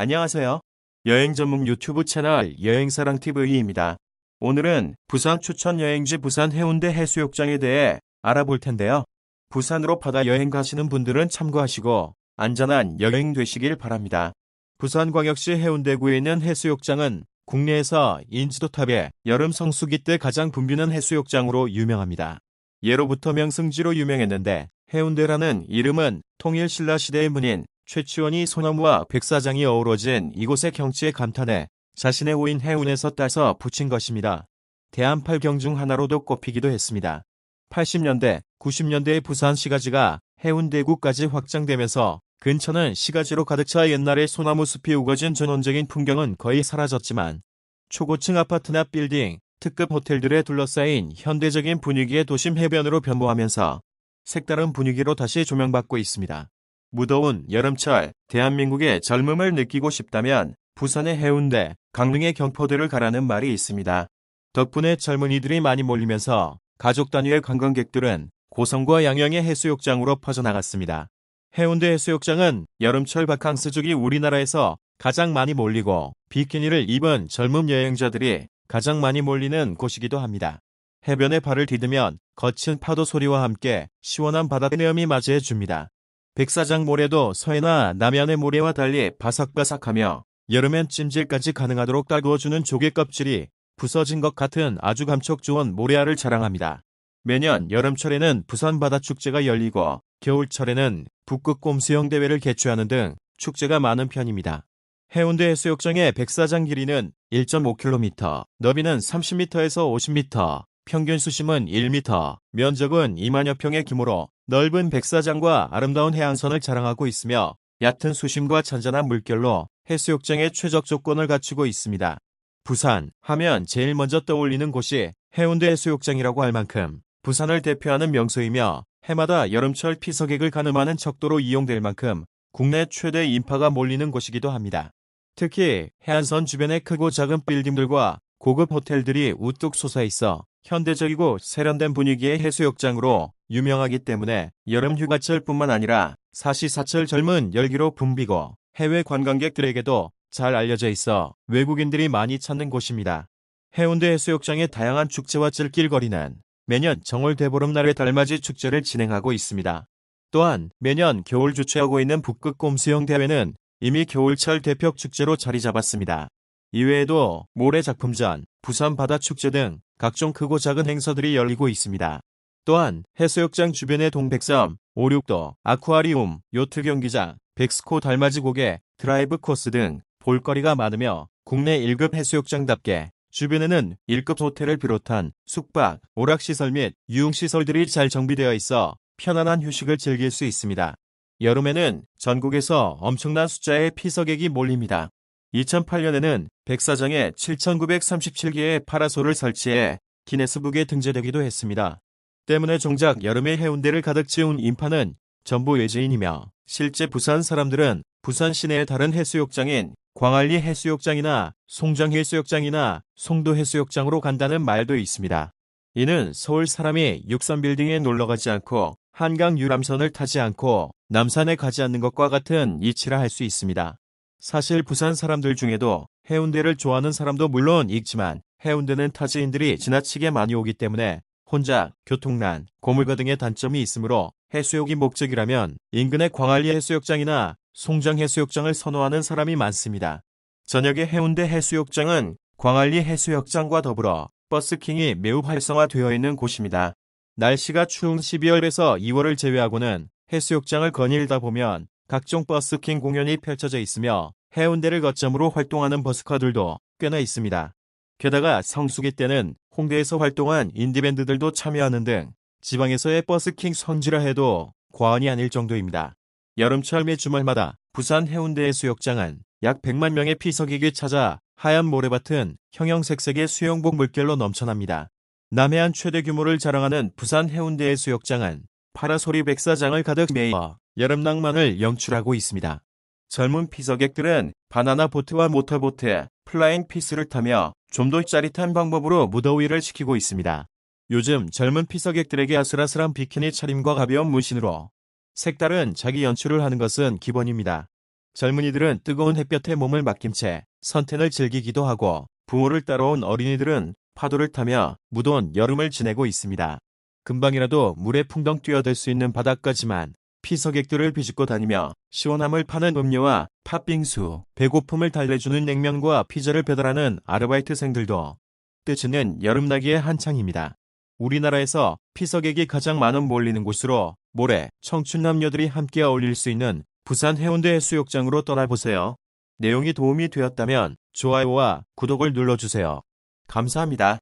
안녕하세요. 여행 전문 유튜브 채널 여행사랑TV입니다. 오늘은 부산 추천 여행지 부산 해운대 해수욕장에 대해 알아볼 텐데요. 부산으로 바다 여행 가시는 분들은 참고하시고 안전한 여행 되시길 바랍니다. 부산광역시 해운대구에 있는 해수욕장은 국내에서 인지도 탑에 여름 성수기 때 가장 붐비는 해수욕장으로 유명합니다. 예로부터 명승지로 유명했는데 해운대라는 이름은 통일신라 시대의 문인 최치원이 소나무와 백사장이 어우러진 이곳의 경치에 감탄해 자신의 호인 해운에서 따서 붙인 것입니다. 대한팔경 중 하나로도 꼽히기도 했습니다. 80년대, 90년대의 부산 시가지가 해운대구까지 확장되면서 근처는 시가지로 가득 차 옛날의 소나무 숲이 우거진 전원적인 풍경은 거의 사라졌지만 초고층 아파트나 빌딩, 특급 호텔들에 둘러싸인 현대적인 분위기의 도심 해변으로 변모하면서 색다른 분위기로 다시 조명받고 있습니다. 무더운 여름철 대한민국의 젊음을 느끼고 싶다면 부산의 해운대, 강릉의 경포대를 가라는 말이 있습니다. 덕분에 젊은이들이 많이 몰리면서 가족 단위의 관광객들은 고성과 양양의 해수욕장으로 퍼져나갔습니다. 해운대 해수욕장은 여름철 바캉스 중이 우리나라에서 가장 많이 몰리고 비키니를 입은 젊은 여행자들이 가장 많이 몰리는 곳이기도 합니다. 해변에 발을 디디면 거친 파도 소리와 함께 시원한 바다 내음이 맞이해 줍니다. 백사장 모래도 서해나 남해안의 모래와 달리 바삭바삭하며 여름엔 찜질까지 가능하도록 달구어주는 조개 껍질이 부서진 것 같은 아주 감촉 좋은 모래알을 자랑합니다. 매년 여름철에는 부산 바다축제가 열리고 겨울철에는 북극곰 수영대회를 개최하는 등 축제가 많은 편입니다. 해운대 해수욕장의 백사장 길이는 1.5km, 너비는 30m에서 50m, 평균 수심은 1m, 면적은 2만여 평의 규모로 넓은 백사장과 아름다운 해안선을 자랑하고 있으며 얕은 수심과 잔잔한 물결로 해수욕장의 최적 조건을 갖추고 있습니다. 부산 하면 제일 먼저 떠올리는 곳이 해운대 해수욕장이라고 할 만큼 부산을 대표하는 명소이며 해마다 여름철 피서객을 가늠하는 척도로 이용될 만큼 국내 최대 인파가 몰리는 곳이기도 합니다. 특히 해안선 주변의 크고 작은 빌딩들과 고급 호텔들이 우뚝 솟아 있어 현대적이고 세련된 분위기의 해수욕장으로 유명하기 때문에 여름 휴가철뿐만 아니라 사시사철 젊은 열기로 붐비고 해외 관광객들에게도 잘 알려져 있어 외국인들이 많이 찾는 곳입니다. 해운대 해수욕장의 다양한 축제와 찔길거리는 매년 정월 대보름날의 달맞이 축제를 진행하고 있습니다. 또한 매년 겨울 주최하고 있는 북극곰 수영 대회는 이미 겨울철 대표 축제로 자리 잡았습니다. 이외에도 모래작품전, 부산 바다축제 등 각종 크고 작은 행사들이 열리고 있습니다. 또한 해수욕장 주변의 동백섬, 오륙도, 아쿠아리움, 요트 경기장, 백스코 달맞이 고개, 드라이브 코스 등 볼거리가 많으며 국내 1급 해수욕장답게 주변에는 1급 호텔을 비롯한 숙박, 오락시설 및 유흥시설들이 잘 정비되어 있어 편안한 휴식을 즐길 수 있습니다. 여름에는 전국에서 엄청난 숫자의 피서객이 몰립니다. 2008년에는 백사장에 7,937개의 파라솔을 설치해 기네스북에 등재되기도 했습니다. 때문에 정작 여름에 해운대를 가득 채운 인파는 전부 외지인이며 실제 부산 사람들은 부산 시내의 다른 해수욕장인 광안리 해수욕장이나 송정 해수욕장이나 송도 해수욕장으로 간다는 말도 있습니다. 이는 서울 사람이 육산빌딩에 놀러가지 않고 한강 유람선을 타지 않고 남산에 가지 않는 것과 같은 이치라 할 수 있습니다. 사실 부산 사람들 중에도 해운대를 좋아하는 사람도 물론 있지만 해운대는 타지인들이 지나치게 많이 오기 때문에 혼자, 교통난, 고물가 등의 단점이 있으므로 해수욕이 목적이라면 인근의 광안리 해수욕장이나 송정 해수욕장을 선호하는 사람이 많습니다. 저녁에 해운대 해수욕장은 광안리 해수욕장과 더불어 버스킹이 매우 활성화되어 있는 곳입니다. 날씨가 추운 12월에서 2월을 제외하고는 해수욕장을 거닐다 보면 각종 버스킹 공연이 펼쳐져 있으며 해운대를 거점으로 활동하는 버스커들도 꽤나 있습니다. 게다가 성수기 때는 홍대에서 활동한 인디밴드들도 참여하는 등 지방에서의 버스킹 선지라 해도 과언이 아닐 정도입니다. 여름철 매 주말마다 부산 해운대 해수욕장은 약 100만 명의 피서객이 찾아 하얀 모래밭은 형형색색의 수영복 물결로 넘쳐납니다. 남해안 최대 규모를 자랑하는 부산 해운대 해수욕장은 파라소리 백사장을 가득 메어 여름 낭만을 연출하고 있습니다. 젊은 피서객들은 바나나 보트와 모터보트, 플라잉 피스를 타며 좀 더 짜릿한 방법으로 무더위를 식히고 있습니다. 요즘 젊은 피서객들에게 아슬아슬한 비키니 차림과 가벼운 문신으로 색다른 자기 연출을 하는 것은 기본입니다. 젊은이들은 뜨거운 햇볕에 몸을 맡긴 채 선탠을 즐기기도 하고 부모를 따라온 어린이들은 파도를 타며 무더운 여름을 지내고 있습니다. 금방이라도 물에 풍덩 뛰어들 수 있는 바닷가지만 피서객들을 비집고 다니며 시원함을 파는 음료와 팥빙수, 배고픔을 달래주는 냉면과 피자를 배달하는 아르바이트생들도 뜨지는 여름나기에 한창입니다. 우리나라에서 피서객이 가장 많은 몰리는 곳으로 모레 청춘 남녀들이 함께 어울릴 수 있는 부산 해운대 해수욕장으로 떠나보세요. 내용이 도움이 되었다면 좋아요와 구독을 눌러주세요. 감사합니다.